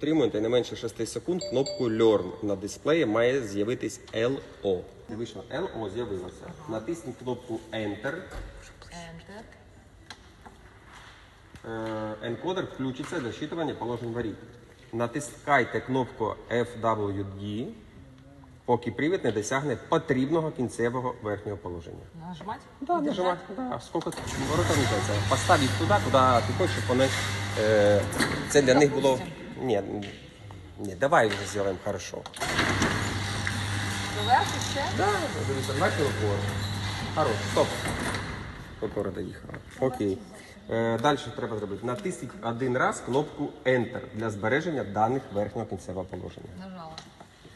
Отримуєте не менше 6 секунд кнопку Learn. На дисплеї має з'явитись LO. Вийшло LO з'явилося. Натисніть кнопку Enter. Enter. Е, Енкодер включиться для щитування положень воріт. Натискайте кнопку FWD, поки привід не досягне потрібного кінцевого верхнього положення. Нажимать? Да, И нажимай. держать? Да, сколько ворота вмикається. Постав туди, куди ти хочеш, щоб вони... Е, це для них було... Ні, ні, давай вже зробимо хорошо. Доверху ще? Да, дивіться, опору. Хорош, стоп. Опора доїхала. Окей. Е, далі треба зробити? Натисніть один раз кнопку Enter для збереження даних верхнього кінцевого положення. Нажала.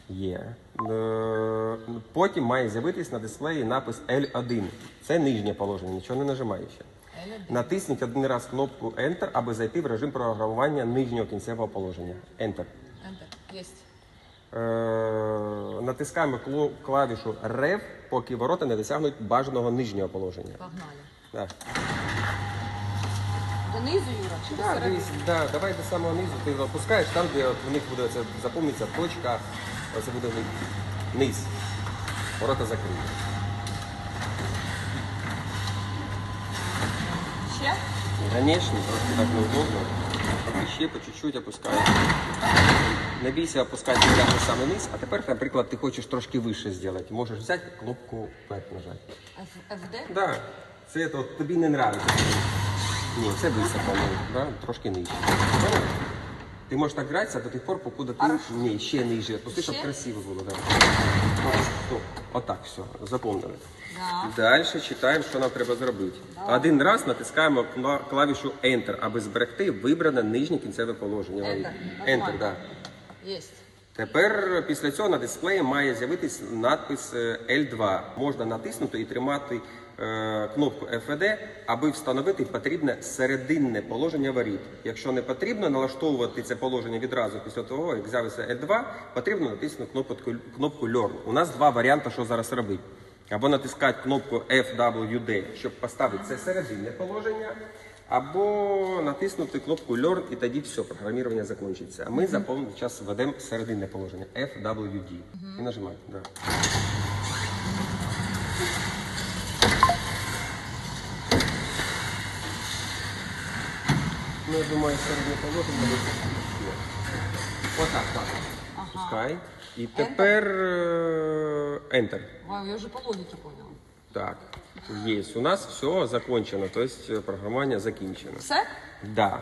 Є. Е, потім має з'явитись на дисплеї напис L1. Це нижнє положення, нічого не нажимає ще. L1. Натисніть один раз кнопку Enter, аби зайти в режим програмування нижнього кінцевого положення. Enter. Enter. Есть. Е, натискаємо клавішу REV, поки ворота не досягнуть бажаного нижнього положення. Погнали. Да. Донизу, Юра, чи до Да, дивись, да, давай до самого низу ти опускаєш, там, де от у них буде це запомниться точка, оце буде низ. Ворота закриті. Ще? Конечно, просто так неудобно. Ще по чуть-чуть опускаю. Не бійся опускати на в самий низ, а тепер, наприклад, ти хочеш трошки вище зробити. Можеш взяти кнопку вверх нажати. F- FD? Да, це от, тобі не нравиться. Ні, це високо, да? трошки нижче. Ти можеш так гратися до тих пор, покуди ти ні, ще нижче. Пусти, щоб Ще? красиво було. Да. Стоп. Отак, все, запомнили. Да. Далі читаємо, що нам треба зробити. Один раз натискаємо кла- клавішу Enter, аби зберегти вибране нижнє кінцеве положення. Enter. Enter, да. Есть. Тепер після цього на дисплеї має з'явитись надпис е, L2. Можна натиснути і тримати кнопку FED, аби встановити потрібне серединне положення воріт. Якщо не потрібно налаштовувати це положення відразу після того, як з'явиться L2, потрібно натиснути кнопку, кнопку Learn. У нас два варіанти, що зараз робити. Або натискати кнопку FWD, щоб поставити це серединне положення, або натиснути кнопку Learn і тоді все, програмування закінчиться. А ми за повний час введемо серединне положення FWD. І нажимаємо. Да. Ну, я думаю, середнє положення буде. Отак, так. Пускай. І тепер е, Enter. Вау, я вже по логике поняла. Так, Є. У нас все закончено, то програмування закінчено. Все? Да.